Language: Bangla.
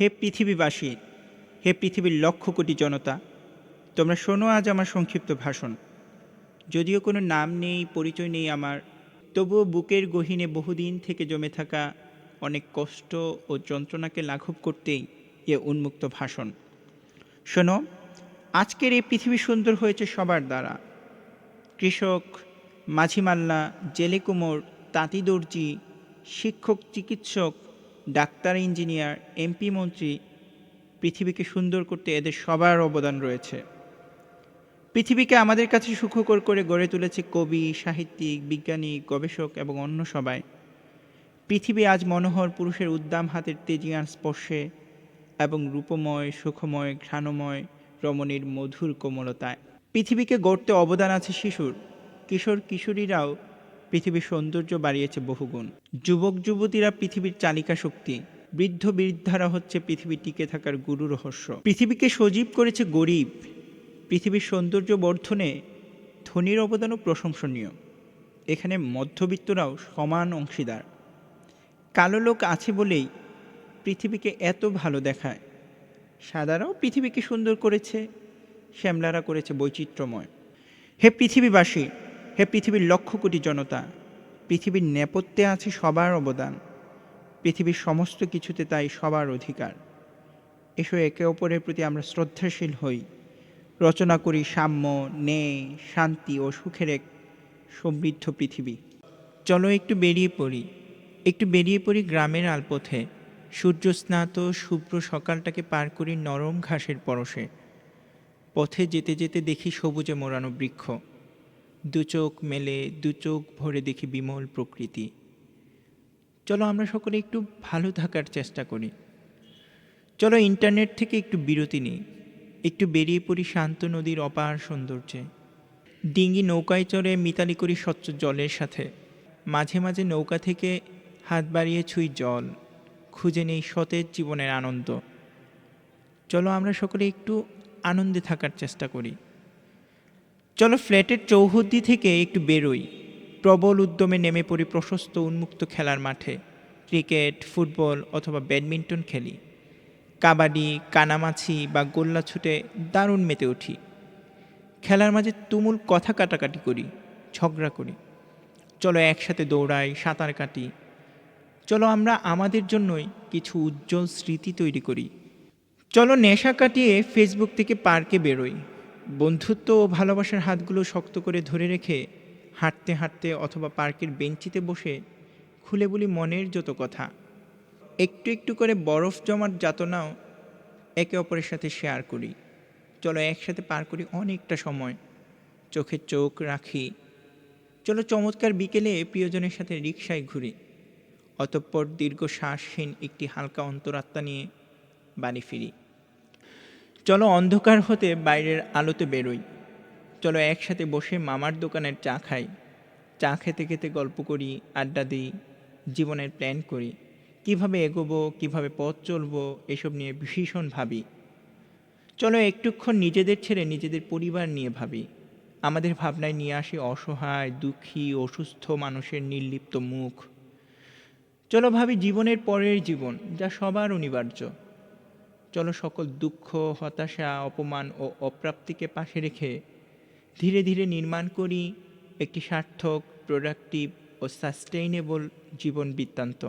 হে পৃথিবীবাসী, হে পৃথিবীর লক্ষ কোটি জনতা, তোমরা শোনো আজ আমার সংক্ষিপ্ত ভাষণ। যদিও কোনো নাম নেই, পরিচয় নেই আমার, তবুও বুকের গহীনে বহুদিন থেকে জমে থাকা অনেক কষ্ট ও যন্ত্রণাকে লাঘব করতেই এ উন্মুক্ত ভাষণ। শোনো, আজকের এই পৃথিবী সুন্দর হয়েছে সবার দ্বারা। কৃষক, মাঝিমাল্লা জেলে কুমোর তাঁতি দর্জি শিক্ষক, চিকিৎসক ডাক্তার, ইঞ্জিনিয়ার, এমপি, মন্ত্রী পৃথিবীকে সুন্দর করতে এদের সবার অবদান রয়েছে। পৃথিবীকে আমাদের কাছে সুখকর করে গড়ে তুলেছে কবি, সাহিত্যিক, বিজ্ঞানী, গবেষক এবং অন্য সবাই। পৃথিবী আজ মনোহর পুরুষের উদ্দাম হাতের তেজিয়ান স্পর্শে এবং রূপময়, সুখময়, ঘ্রাণময়, রমণীর মধুর কোমলতায়। পৃথিবীকে গড়তে অবদান আছে শিশুর। কিশোর, কিশোরীরাও পৃথিবীর সৌন্দর্য বাড়িয়েছে বহুগুণ। যুবক, যুবতীরা পৃথিবীর চালিকা শক্তি। বৃদ্ধ, বৃদ্ধারা হচ্ছে পৃথিবী টিকে থাকার গুরু রহস্য। পৃথিবীকে সজীব করেছে গরিব। পৃথিবীর সৌন্দর্য বর্ধনে ধনীর অবদানও প্রশংসনীয়। এখানে মধ্যবিত্তরাও সমান অংশীদার। কালো লোক আছে বলেই পৃথিবীকে এত ভালো দেখায়। সাদারাও পৃথিবীকে সুন্দর করেছে। শ্যামলারা করেছে বৈচিত্র্যময়। হে পৃথিবীবাসী হে পৃথিবীর লক্ষ কোটি জনতা, পৃথিবীর নেপথ্যে আছে সবার অবদান, পৃথিবীর সমস্ত কিছুতে তাই সবার অধিকার। এসো একে অপরের প্রতি আমরা শ্রদ্ধাশীল হই। রচনা করি সাম্য, ন্যায়, শান্তি ও সুখের এক সমৃদ্ধ পৃথিবী। চলো একটু বেরিয়ে পড়ি। একটু বেরিয়ে পড়ি গ্রামের আলপথে। সূর্য সূর্যস্নাত শুভ্র সকালটাকে পার করি নরম ঘাসের পরশে। পথে যেতে যেতে দেখি সবুজে মোড়ানো বৃক্ষ। দু চোখ মেলে, দু চোখ ভরে দেখি বিমল প্রকৃতি। চলো আমরা সকলে একটু ভালো থাকার চেষ্টা করি। চলো ইন্টারনেট থেকে একটু বিরতি নিই। একটু বেরিয়ে পড়ি শান্ত নদীর অপার সৌন্দর্যে। ডিঙ্গি নৌকায় চড়ে মিতালি করি স্বচ্ছ জলের সাথে। মাঝে মাঝে নৌকা থেকে হাত বাড়িয়ে ছুঁই জল। খুঁজে নেই সতেজ জীবনের আনন্দ। চলো আমরা সকলে একটু আনন্দে থাকার চেষ্টা করি। চলো ফ্ল্যাটের চৌহদ্দি থেকে একটু বেরোই। প্রবল উদ্যমে নেমে পড়ি প্রশস্ত উন্মুক্ত খেলার মাঠে। ক্রিকেট, ফুটবল অথবা ব্যাডমিন্টন খেলি। কাবাডি, কানামাছি বা গোল্লা ছুটে দারুণ মেতে উঠি। খেলার মাঝে তুমুল কথা কাটাকাটি করি, ঝগড়া করি। চলো একসাথে দৌড়াই, সাঁতার কাটি। চলো আমরা আমাদের জন্যই কিছু উজ্জ্বল স্মৃতি তৈরি করি। চলো নেশা কাটিয়ে ফেসবুক থেকে পার্কে বেরোই। বন্ধুত্ব ও ভালোবাসার হাতগুলো শক্ত করে ধরে রেখে হাঁটতে হাঁটতে অথবা পার্কের বেঞ্চিতে বসে খুলে বলি মনের যত কথা। একটু একটু করে বরফ জমার যাতনাও একে অপরের সাথে শেয়ার করি। চলো একসাথে পার করি অনেকটা সময়। চোখে চোখ রাখি। চলো চমৎকার বিকেলে প্রিয়জনের সাথে রিক্সায় ঘুরি। অতঃপর দীর্ঘ শ্বাসহীন একটি হালকা অন্তরাত্মা নিয়ে বাড়ি ফিরি। চলো অন্ধকার হতে বাইরের আলোতে বেরোই। চলো একসাথে বসে মামার দোকানের চা খাই। চা খেতে খেতে গল্প করি, আড্ডা দিই, জীবনের প্ল্যান করি। কীভাবে এগোবো, কীভাবে পথ চলবো, এসব নিয়ে ভীষণ ভাবি। চলো একটুক্ষণ নিজেদের ছেড়ে নিজেদের পরিবার নিয়ে ভাবি। আমাদের ভাবনায় নিয়ে আসি অসহায়, দুঃখী, অসুস্থ মানুষের নির্লিপ্ত মুখ। চলো ভাবি জীবনের পরের জীবন, যা সবার অনিবার্য। চলো সকল দুঃখ, হতাশা, অপমান ও অপ্রাপ্তিকে পাশে রেখে ধীরে ধীরে নির্মাণ করি একটি সার্থক প্রোডাক্টিভ ও সাস্টেইনেবল জীবন বৃত্তান্ত।